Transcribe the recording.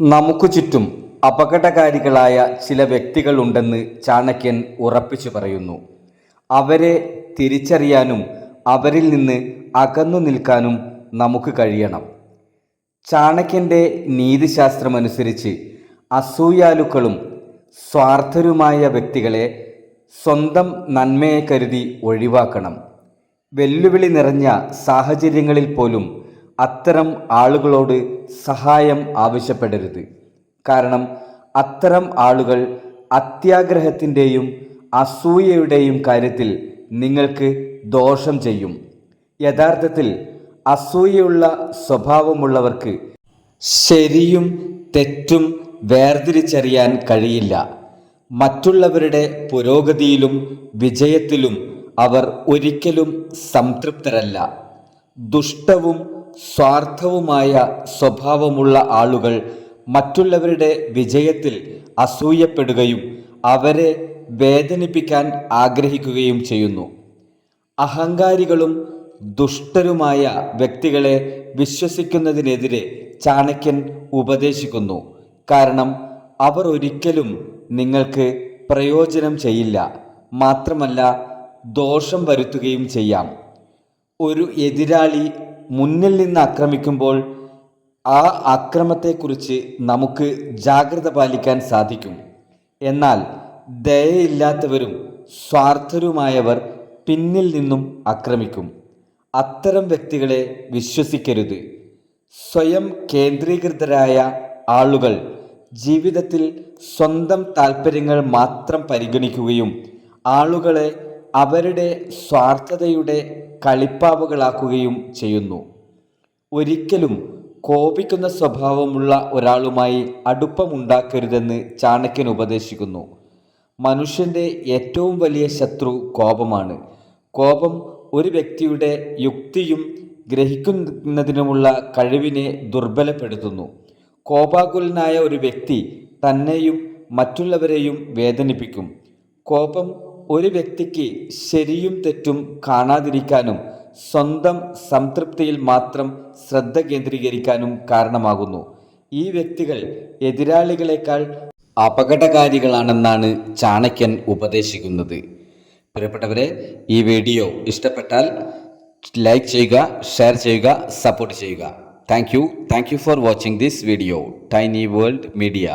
നമുക്ക് ചുറ്റും അപകടകാരികളായ ചില വ്യക്തികളുണ്ടെന്ന് ചാണക്യൻ ഉറപ്പിച്ചു പറയുന്നു. അവരെ തിരിച്ചറിയാനും അവരിൽ നിന്ന് അകന്നു നിൽക്കാനും നമുക്ക് കഴിയണം. ചാണക്യന്റെ നീതിശാസ്ത്രമനുസരിച്ച് അസൂയാലുക്കളും സ്വാർത്ഥരുമായ വ്യക്തികളെ സ്വന്തം നന്മയെ കരുതി ഒഴിവാക്കണം. വെല്ലുവിളി നിറഞ്ഞ സാഹചര്യങ്ങളിൽ പോലും അത്തരം ആളുകളോട് സഹായം ആവശ്യപ്പെടരുത്. കാരണം അത്തരം ആളുകൾ അത്യാഗ്രഹത്തിന്റെയും അസൂയയുടെയും കാര്യത്തിൽ നിങ്ങൾക്ക് ദോഷം ചെയ്യും. യഥാർത്ഥത്തിൽ അസൂയയുള്ള സ്വഭാവമുള്ളവർക്ക് ശരിയും തെറ്റും വേർതിരിച്ചറിയാൻ കഴിയില്ല. മറ്റുള്ളവരുടെ പുരോഗതിയിലും വിജയത്തിലും അവർ ഒരിക്കലും സംതൃപ്തരല്ല. ദുഷ്ടവും സ്വാർത്ഥവുമായ സ്വഭാവമുള്ള ആളുകൾ മറ്റുള്ളവരുടെ വിജയത്തിൽ അസൂയപ്പെടുകയും അവരെ വേദനിപ്പിക്കാൻ ആഗ്രഹിക്കുകയും ചെയ്യുന്നു. അഹങ്കാരികളും ദുഷ്ടരുമായ വ്യക്തികളെ വിശ്വസിക്കുന്നതിനെതിരെ ചാണക്യൻ ഉപദേശിക്കുന്നു. കാരണം അവർ ഒരിക്കലും നിങ്ങൾക്ക് പ്രയോജനം ചെയ്യില്ല. മാത്രമല്ല ദോഷം വരുത്തുകയും ചെയ്യാം. ഒരു എതിരാളി മുന്നിൽ നിന്ന് ആക്രമിക്കുമ്പോൾ ആ അക്രമത്തെക്കുറിച്ച് നമുക്ക് ജാഗ്രത പാലിക്കാൻ സാധിക്കും. എന്നാൽ ദയയില്ലാത്തവരും സ്വാർത്ഥരുമായവർ പിന്നിൽ നിന്നും ആക്രമിക്കും. അത്തരം വ്യക്തികളെ വിശ്വസിക്കരുത്. സ്വയം കേന്ദ്രീകൃതരായ ആളുകൾ ജീവിതത്തിൽ സ്വന്തം താല്പര്യങ്ങൾ മാത്രം പരിഗണിക്കുകയും ആളുകളെ അവരുടെ സ്വാർത്ഥതയുടെ കളിപ്പാവുകളാക്കുകയും ചെയ്യുന്നു. ഒരിക്കലും കോപിക്കുന്ന സ്വഭാവമുള്ള ഒരാളുമായി അടുപ്പമുണ്ടാക്കരുതെന്ന് ചാണക്യൻ ഉപദേശിക്കുന്നു. മനുഷ്യന്റെ ഏറ്റവും വലിയ ശത്രു കോപമാണ്. കോപം ഒരു വ്യക്തിയുടെ യുക്തിയും ഗ്രഹിക്കുന്നതിനുമുള്ള കഴിവിനെ ദുർബലപ്പെടുത്തുന്നു. കോപാകുലനായ ഒരു വ്യക്തി തന്നെയും മറ്റുള്ളവരെയും വേദനിപ്പിക്കും. കോപം ഒരു വ്യക്തിക്ക് ശരിയും തെറ്റും കാണാതിരിക്കാനും സ്വന്തം സംതൃപ്തിയിൽ മാത്രം ശ്രദ്ധ കേന്ദ്രീകരിക്കാനും കാരണമാകുന്നു. ഈ വ്യക്തികൾ എതിരാളികളെക്കാൾ അപകടകാരികളാണെന്നാണ് ചാണക്യൻ ഉപദേശിക്കുന്നത്. പ്രിയപ്പെട്ടവരെ ഈ വീഡിയോ ഇഷ്ടപ്പെട്ടാൽ ലൈക്ക് ചെയ്യുക ഷെയർ ചെയ്യുക സപ്പോർട്ട് ചെയ്യുക. Thank you. Thank you for watching this video. Tiny world media.